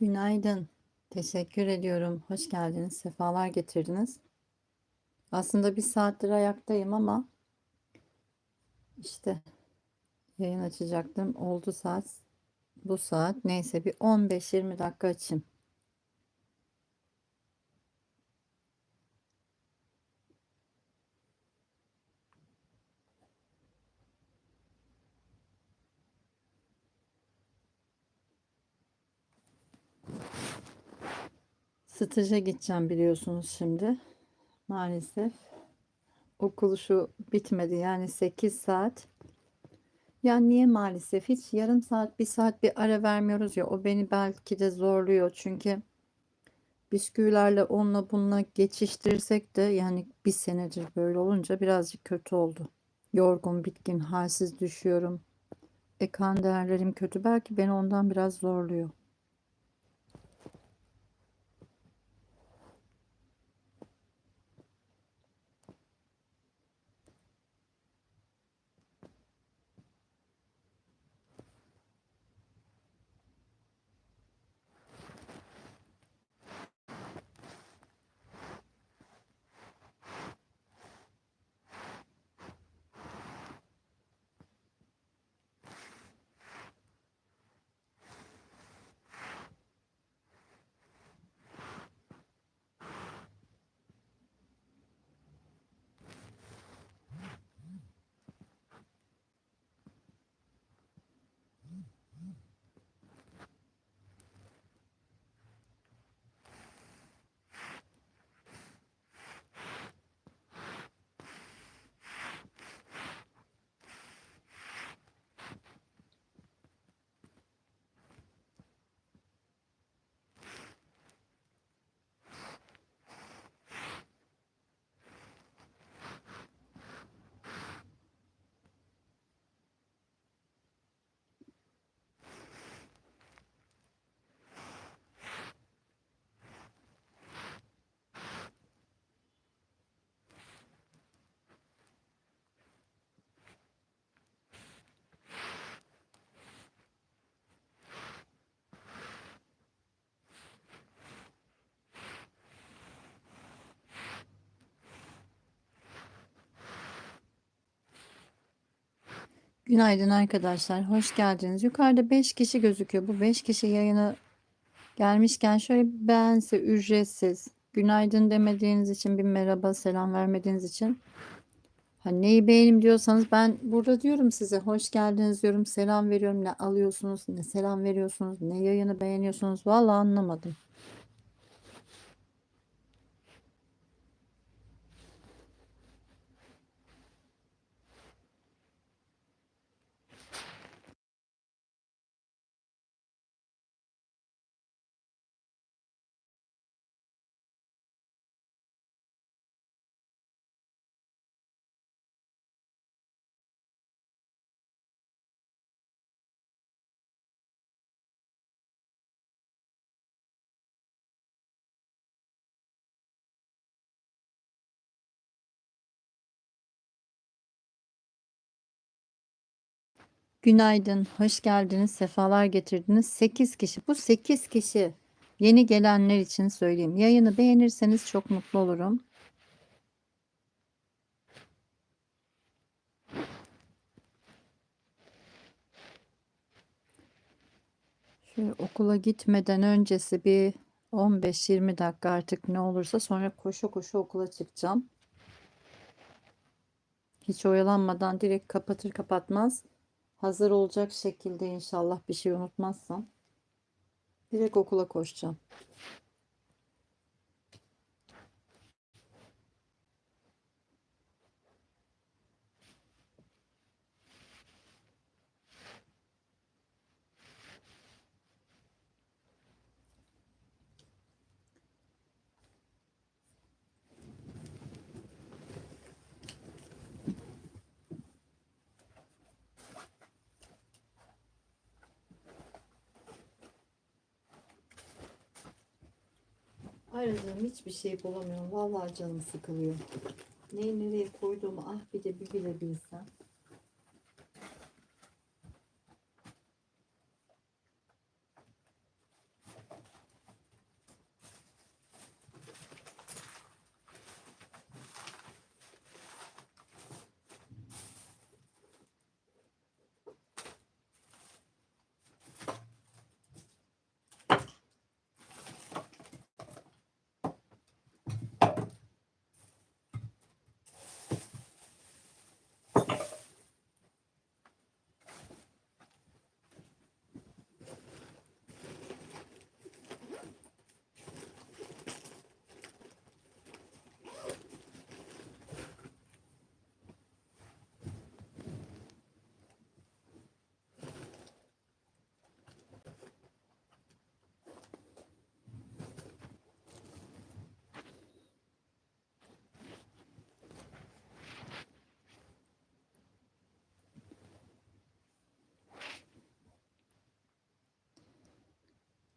Günaydın. Teşekkür ediyorum. Hoş geldiniz. Sefalar getirdiniz. Aslında bir saattir ayaktayım ama işte yayın açacaktım. Oldu saat. Bu saat. Neyse bir 15-20 dakika açayım. Staja gideceğim biliyorsunuz şimdi. Maalesef okul şu bitmedi yani 8 saat. Ya niye maalesef hiç yarım saat bir saat bir ara vermiyoruz ya o beni belki de zorluyor çünkü bisküvilerle onunla bununla geçiştirsek de yani bir senedir böyle olunca birazcık kötü oldu. Yorgun, bitkin, halsiz düşüyorum. E değerlerim kötü belki beni ondan biraz zorluyor. Günaydın arkadaşlar. Hoş geldiniz. Yukarıda 5 kişi gözüküyor. Bu 5 kişi yayını gelmişken şöyle beğense ücretsiz. Günaydın demediğiniz için bir merhaba selam vermediğiniz için. Hani neyi beğenim diyorsanız ben burada diyorum size hoş geldiniz diyorum. Selam veriyorum. Ne alıyorsunuz, ne selam veriyorsunuz, ne yayını beğeniyorsunuz. Vallahi anlamadım. Günaydın, hoş geldiniz, sefalar getirdiniz. 8 kişi, bu 8 kişi yeni gelenler için söyleyeyim. Yayını beğenirseniz çok mutlu olurum. Şöyle okula gitmeden öncesi bir 15-20 dakika artık ne olursa sonra koşu koşu okula çıkacağım. Hiç oyalanmadan direkt kapatır kapatmaz hazır olacak şekilde inşallah bir şey unutmazsam direkt okula koşacağım. Aradığım hiçbir şey bulamıyorum. Vallahi canım sıkılıyor. Neyi nereye koyduğumu ah bir de bir bile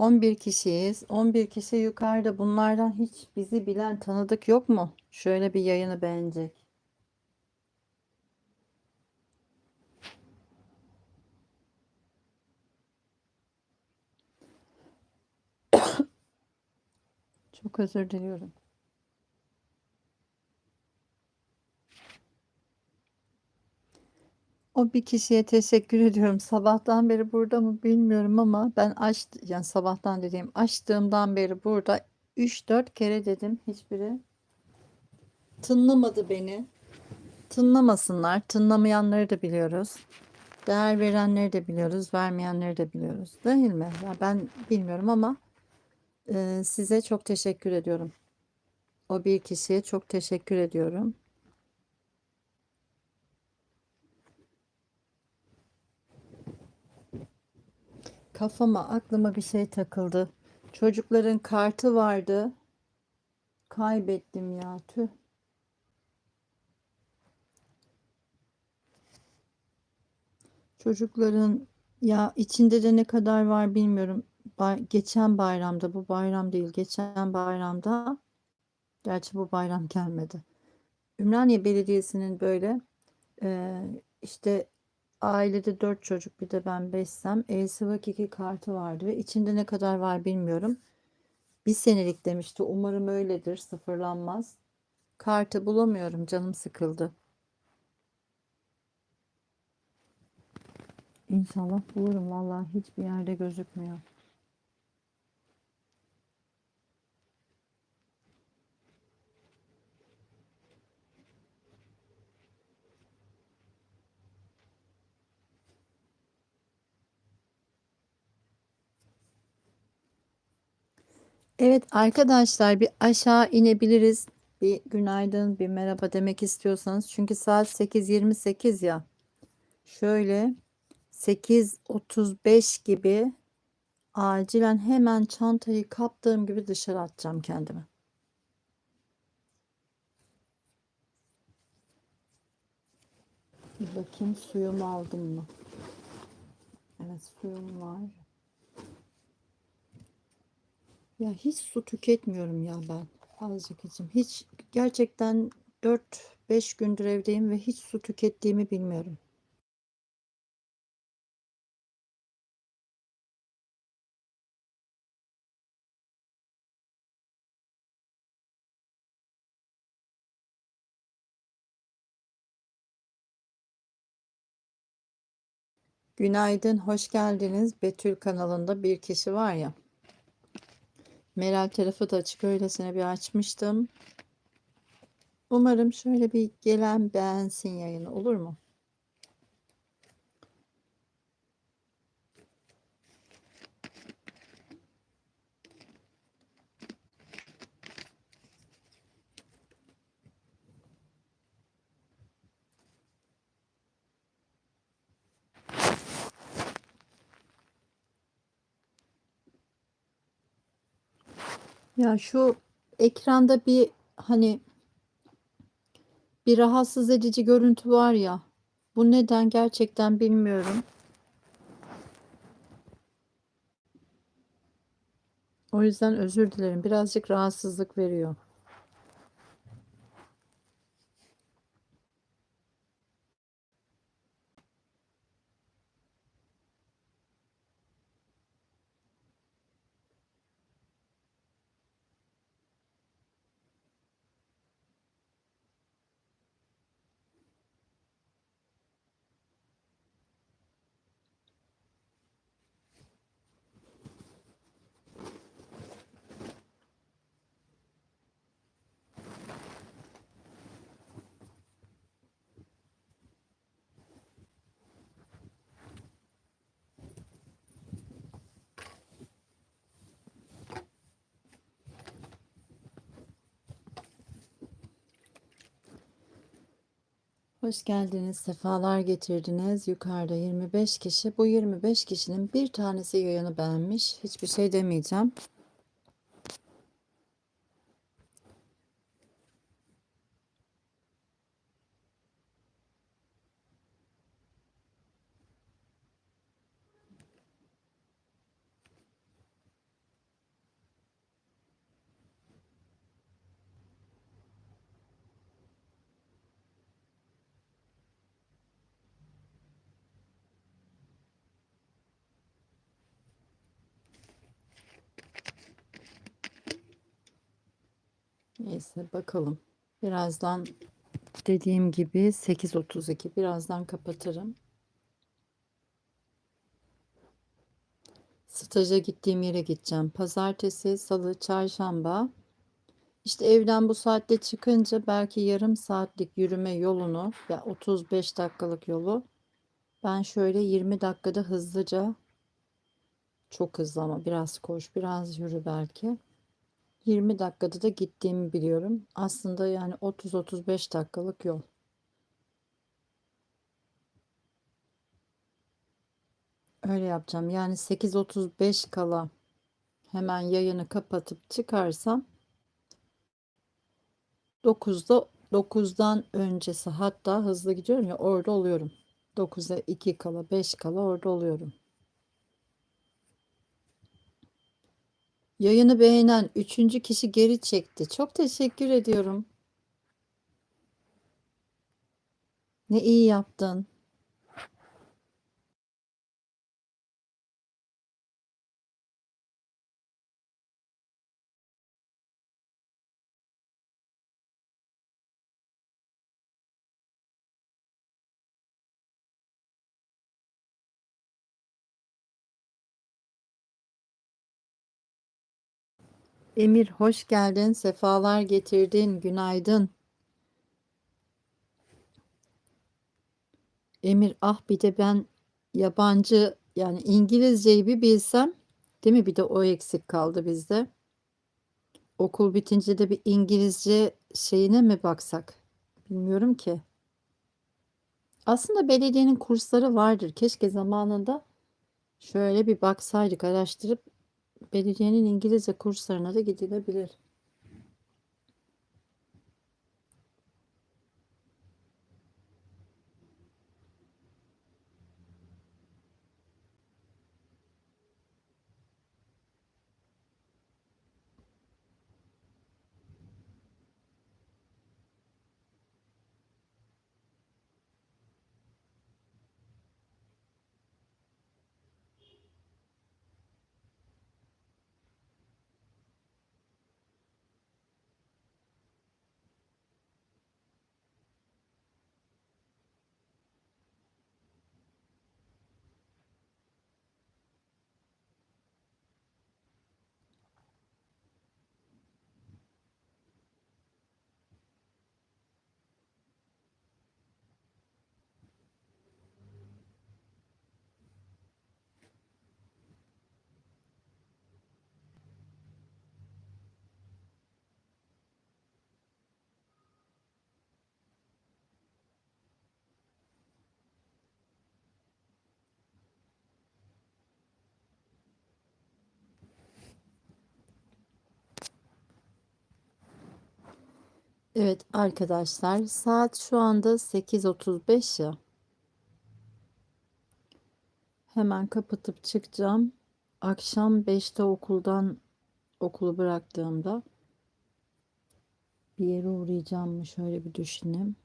11 kişiyiz. 11 kişi yukarıda. Bunlardan hiç bizi bilen tanıdık yok mu? Şöyle bir yayını beğenecek. Çok özür diliyorum. O bir kişiye teşekkür ediyorum. Sabahtan beri burada mı bilmiyorum ama ben aç yani sabahtan dediğim açtığımdan beri burada 3-4 kere dedim hiçbiri tınlamadı beni. Tınlamasınlar. Tınlamayanları da biliyoruz. Değer verenleri de biliyoruz, vermeyenleri de biliyoruz. Değil mi? Ya ben bilmiyorum ama e, size çok teşekkür ediyorum. O bir kişiye çok teşekkür ediyorum. Kafama, aklıma bir şey takıldı. Çocukların kartı vardı. Kaybettim ya. Tüh. Çocukların ya içinde de ne kadar var bilmiyorum. Bay- geçen bayramda, bu bayram değil, geçen bayramda, gerçi bu bayram gelmedi. Ümraniye Belediyesi'nin böyle e, işte ailede dört çocuk bir de ben beşsem ESV iki kartı vardı ve içinde ne kadar var bilmiyorum. Bir senelik demişti. Umarım öyledir, sıfırlanmaz. Kartı bulamıyorum, canım sıkıldı. İnşallah bulurum. Vallahi hiçbir yerde gözükmüyor. Evet arkadaşlar bir aşağı inebiliriz. Bir günaydın, bir merhaba demek istiyorsanız. Çünkü saat 8.28 ya. Şöyle 8.35 gibi acilen hemen çantayı kaptığım gibi dışarı atacağım kendimi. Bir bakayım suyumu aldım mı? Evet suyum var. Ya hiç su tüketmiyorum ya ben. Azıcık içim. Hiç gerçekten 4-5 gündür evdeyim ve hiç su tükettiğimi bilmiyorum. Günaydın, hoş geldiniz. Betül kanalında bir kişi var ya. Meral tarafı da açık öylesine bir açmıştım. Umarım şöyle bir gelen beğensin yayını olur mu? Ya şu ekranda bir hani bir rahatsız edici görüntü var ya. Bu neden gerçekten bilmiyorum. O yüzden özür dilerim. Birazcık rahatsızlık veriyor. Hoş geldiniz, sefalar getirdiniz. Yukarıda 25 kişi. Bu 25 kişinin bir tanesi yayını beğenmiş. Hiçbir şey demeyeceğim. Neyse bakalım. Birazdan dediğim gibi 8.32 birazdan kapatırım. Staja gittiğim yere gideceğim. Pazartesi, salı, çarşamba. İşte evden bu saatte çıkınca belki yarım saatlik yürüme yolunu ya 35 dakikalık yolu ben şöyle 20 dakikada hızlıca çok hızlı ama biraz koş, biraz yürü belki. 20 dakikada da gittiğimi biliyorum. Aslında yani 30-35 dakikalık yol. Öyle yapacağım. Yani 8.35 kala hemen yayını kapatıp çıkarsam 9'da 9'dan öncesi hatta hızlı gidiyorum ya orada oluyorum. 9'a 2 kala 5 kala orada oluyorum. Yayını beğenen üçüncü kişi geri çekti. Çok teşekkür ediyorum. Ne iyi yaptın. Emir hoş geldin. Sefalar getirdin. Günaydın. Emir ah bir de ben yabancı yani İngilizceyi bir bilsem değil mi? Bir de o eksik kaldı bizde. Okul bitince de bir İngilizce şeyine mi baksak? Bilmiyorum ki. Aslında belediyenin kursları vardır. Keşke zamanında şöyle bir baksaydık, araştırıp belediyenin İngilizce kurslarına da gidilebilir. Evet arkadaşlar saat şu anda 8.35 ya. Hemen kapatıp çıkacağım. Akşam 5'te okuldan okulu bıraktığımda bir yere uğrayacağım mı şöyle bir düşüneyim.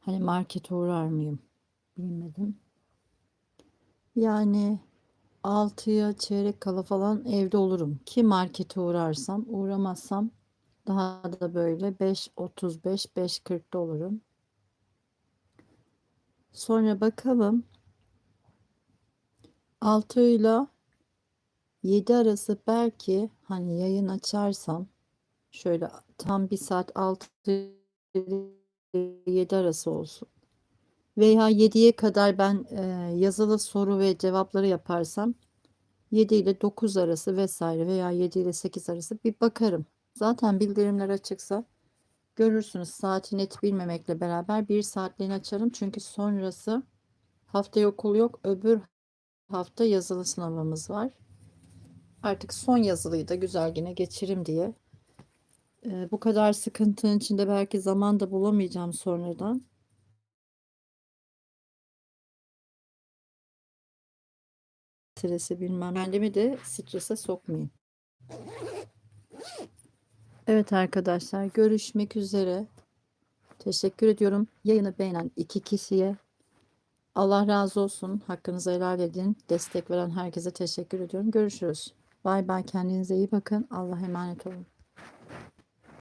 Hani markete uğrar mıyım? Bilmedim. Yani 6'ya çeyrek kala falan evde olurum. Ki markete uğrarsam, uğramazsam daha da böyle 5.35, 5.40'da olurum. Sonra bakalım 6 ile 7 arası belki hani yayın açarsam şöyle tam bir saat 6 7 arası olsun. Veya 7'ye kadar ben e, yazılı soru ve cevapları yaparsam 7 ile 9 arası vesaire veya 7 ile 8 arası bir bakarım. Zaten bildirimler açıksa görürsünüz saati net bilmemekle beraber bir saatliğini açarım. Çünkü sonrası haftaya okul yok. Öbür hafta yazılı sınavımız var. Artık son yazılıyı da güzel yine geçirim diye. Ee, bu kadar sıkıntının içinde belki zaman da bulamayacağım sonradan. Stresi bilmem. Kendimi de strese sokmayayım. Evet arkadaşlar görüşmek üzere. Teşekkür ediyorum. Yayını beğenen iki kişiye Allah razı olsun. Hakkınızı helal edin. Destek veren herkese teşekkür ediyorum. Görüşürüz. Bay bay kendinize iyi bakın. Allah'a emanet olun.